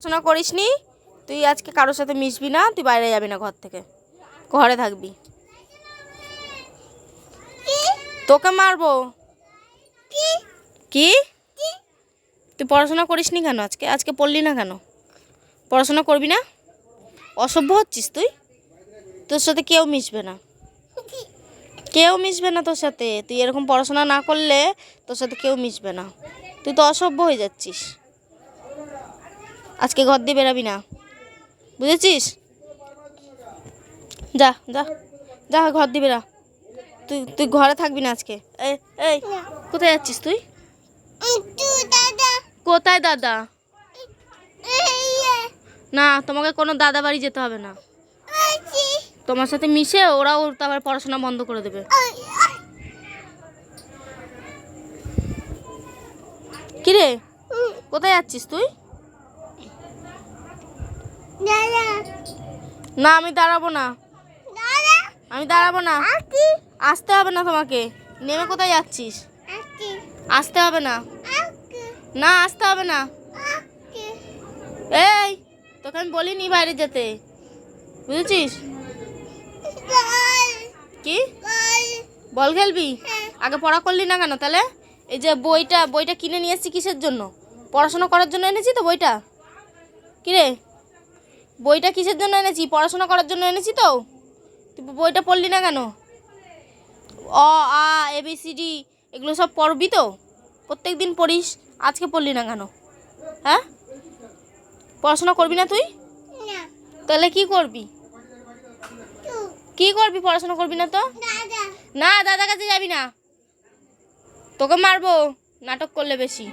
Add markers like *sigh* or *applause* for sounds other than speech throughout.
পড়াশোনা করিস নি তুই আজকে কারোর সাথে মিশবি না তুই বাইরে যাবি না ঘর থেকে। ঘরে থাকবি। তোকে মারবো? কি? তুই পড়াশোনা করিস নি কেন আজকে? আজকে পড়লি না কেন? পড়াশোনা করবি না? অসভ্য হচ্ছিস তুই? তোর সাথে কেউ মিশবে না। কেউ মিশবে না তোর সাথে। তুই এরকম পড়াশোনা না করলে তোর সাথে কেউ মিশবে না। তুই তো অসভ্য হয়ে যাচ্ছিস। আজকে ঘর দিয়ে বেরাবি না। বুঝেছিস? যা যা যা ঘর দিয়ে বেরা। তুই তুই ঘরে থাকবি না আজকে। এই এই কোথায় যাচ্ছিস তুই? কোথায় দাদা? না তোমাকে কোনো দাদা বাড়ি যেতে হবে না। তোমার সাথে মিশে ওরাও তারপর পড়াশোনা বন্ধ করে দেবে। কিরে? কোথায় যাচ্ছিস তুই? না আমি দাঁড়াবো না। আমি দাঁড়াবো না। আসতে হবে না তোমাকে। নেমে কোথায় যাচ্ছিস? আসতে হবে না। না আসতে হবে না। এই তোকে আমি বলিনি বাইরে যেতে। বুঝেছিস? কি? বল। খেলবি? আগে পড়া করলি না কেন তাহলে? এই যে বইটা বইটা কিনে নিয়ে এসেছি কিসের জন্য? পড়াশোনা করার জন্য এনেছি তো বইটা? কিরে? বইটা কিসের জন্য এনেছি? পড়াশোনা করার জন্য এনেছি তো। তুই বইটা পড়লি না কেন? অ আ এবিসিডি এগুলো সব পড়বি তো? প্রত্যেক দিন পড়িস আজকে পড়লি না কেন? হ্যাঁ? পড়াশোনা করবি না তুই? তাহলে কি করবি? কি করবি পড়াশোনা করবি না তো? না দাদা কাছে যাবি না। তোকে মারবো নাটক করলে বেশি।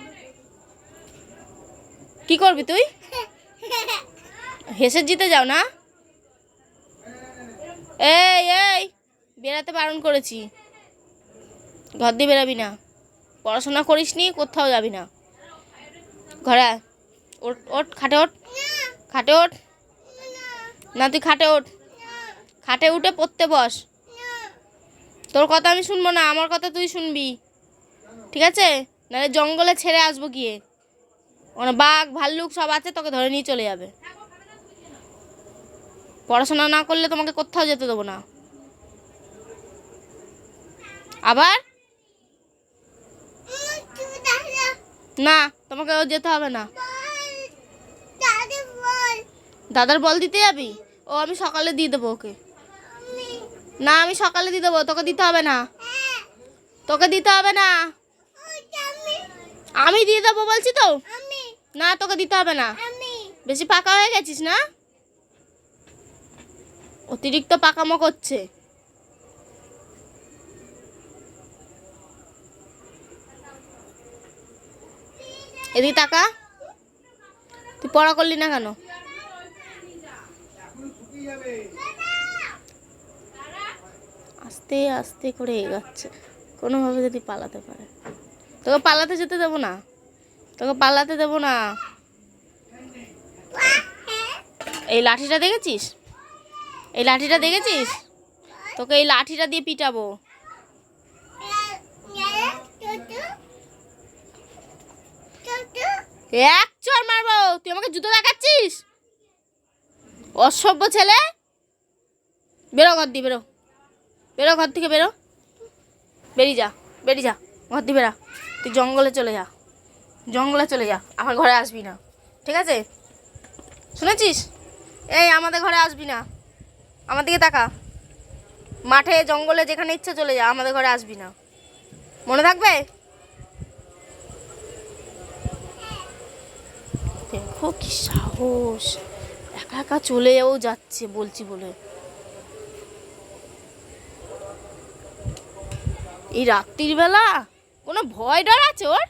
কি করবি তুই? *laughs* হেসে জিতে যাও না? এই এই বেরাতে বারণ করেছি। ঘর দিয়ে বেরাবি না। পড়াশোনা করিস নি, কোথাও যাবি না। ঘরে ওট ওঠ খাটে ওঠ। খাটে ওঠ। না, তুই খাটে ওঠ। খাটে উঠে পড়তে বস। তোর কথা আমি শুনব না, আমার কথা তুই শুনবি। ঠিক আছে? নাহলে জঙ্গলে ছেড়ে আসব গিয়ে। ওখানে বাঘ, ভাল্লুক সব আছে, তোকে ধরে নিয়ে চলে যাবে। পড়াশোনা না করলে তোমাকে কোথাও যেতে দেবো না। আবার? না, তোমাকে যেতে হবে না। দাদার বল দিতে যাবি? ও, আমি সকালে দিয়ে দেবো ওকে। না, আমি সকালে দিয়ে দেবো, তোকে দিতে হবে না। তোকে দিতে হবে না। আমি দিয়ে দেবো বলছি তো? না, তোকে দিতে হবে না। বেশি পাকা হয়ে গেছিস না? অতিরিক্ত পাকামো করছে। এদিকে টাকা তুই পড়া করলি না কেন? আস্তে আস্তে করে এগাচ্ছে। কোনোভাবে যদি পালাতে পারে। তোকে পালাতে যেতে দেবো না। তোকে পালাতে দেবো না। এই লাঠিটা দেখেছিস? এই লাঠিটা দেখেছিস? তোকে এই লাঠিটা দিয়ে পিটাবো। এক চর মারবো। তুই আমাকে জুতো দেখাচ্ছিস? অসভ্য ছেলে। বেরো ঘর দিয়ে, বেরো। বেরো ঘর থেকে বেরো। বেরিয়ে যা বেরিয়ে যা। ঘর দিয়ে বেরা। তুই জঙ্গলে চলে যা। জঙ্গলে চলে যা। আমার ঘরে আসবি না। ঠিক আছে? শুনেছিস? এই আমাদের ঘরে আসবি না। আমার দিকে তাকা। মাঠে, জঙ্গলে যেখানে ইচ্ছে চলে যা, আমাদের ঘরে আসবি না। মনে থাকবে? দেখো কি সাহস। একা একা চলেও যাচ্ছে, বলছি বলে। এই রাত্রির বেলা কোনো ভয় ডর আছে ওর?